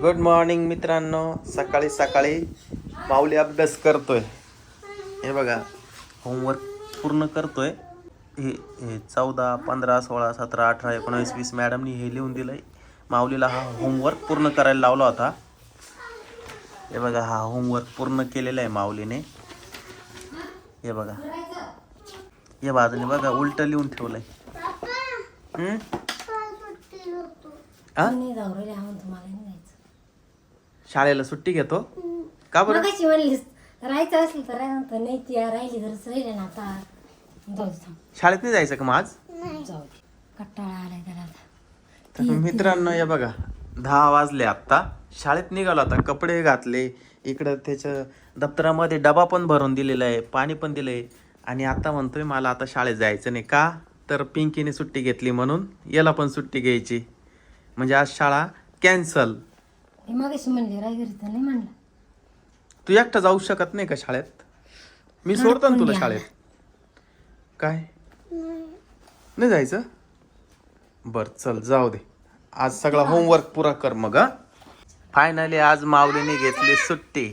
Good morning मित्रांनो. सकाळी सकाळी माऊली अभ्यास करतोय. हे बघा होमवर्क पूर्ण करतोय. हे हे चौदा पंधरा सोळा सतरा अठरा एकोणावीस वीस मॅडमनी हे लिहून दिलंय. माऊलीला हा होमवर्क पूर्ण करायला लावला होता. हे बघा हा होमवर्क पूर्ण केलेला आहे माऊलीने. हे बघा. या बाजूने बघा उलट लिहून ठेवलंय. हम्म? हा? नाही जाऊ राहिले हा म्हणतो मला नाही जायचं शाळेला सुट्टी घेतो. का बरं? कशी म्हणलीस राहायचं असलं तर राहायचं तर नाही ती राहिली तरच राहिले ना आता. जाऊ दे थांब. शाळेत नाही जायचं का मग आज? जाऊ दे. कट्टाळा आलाय त्याला आता. तर मित्रांनो या बघा दहा वाजले आत्ता. शाळेत निघालो आता कपडे घातले. इकडं त्याच्या दप्तरामध्ये डबा पण भरून दिलेला आहे पाणी पण दिलंय. आणि आता म्हणतोय मला आता शाळेत जायचं नाही का? तर पिंकीने सुट्टी घेतली म्हणून याला पण सुट्टी घ्यायची. म्हणजे आज शाळा कॅन्सल मी मग अशी म्हणली राय घरी तर नाही म्हणलं. तू एकटा जाऊ शकत नाही का शाळेत? मी सोडतो ना तुला शाळेत. काय? नाही जायचं? बर चल जाऊ दे. आज सगळा होमवर्क पुरा कर मग फायनली आज माऊलीने घेतली सुट्टी.